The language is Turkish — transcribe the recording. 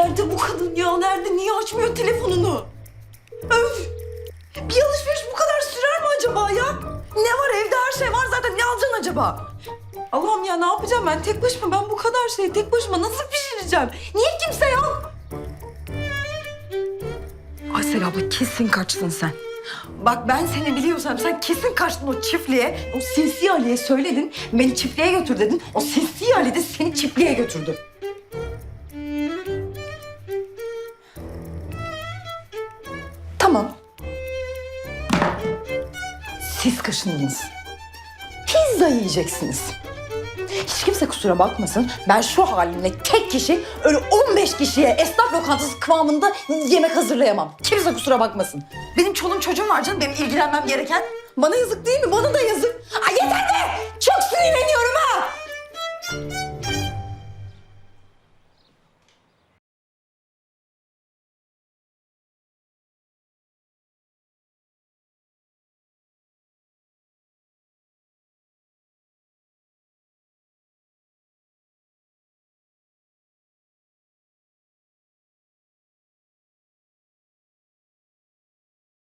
Nerede bu kadın ya? Nerede? Niye açmıyor telefonunu? Öf! Bir alışveriş bu kadar sürer mi acaba ya? Ne var evde her şey var zaten. Ne alacaksın acaba? Allah'ım ya ne yapacağım ben tek başıma? Ben bu kadar şeyi tek başıma nasıl pişireceğim? Niye kimse yok? Aysel abla kesin kaçtın sen. Bak ben seni biliyorsam sen kesin kaçtın o çiftliğe. O sinsi Ali'ye söyledin. Beni çiftliğe götür dedin. O sinsi Ali de seni çiftliğe götürdü. Tamam. Siz kaşındınız. Pizza yiyeceksiniz. Hiç kimse kusura bakmasın. Ben şu halimle tek kişi öyle 15 kişiye esnaf lokantası kıvamında yemek hazırlayamam. Kimse kusura bakmasın. Benim çoluğum çocuğum var canım. Benim ilgilenmem gereken. Bana yazık değil mi? Bana da.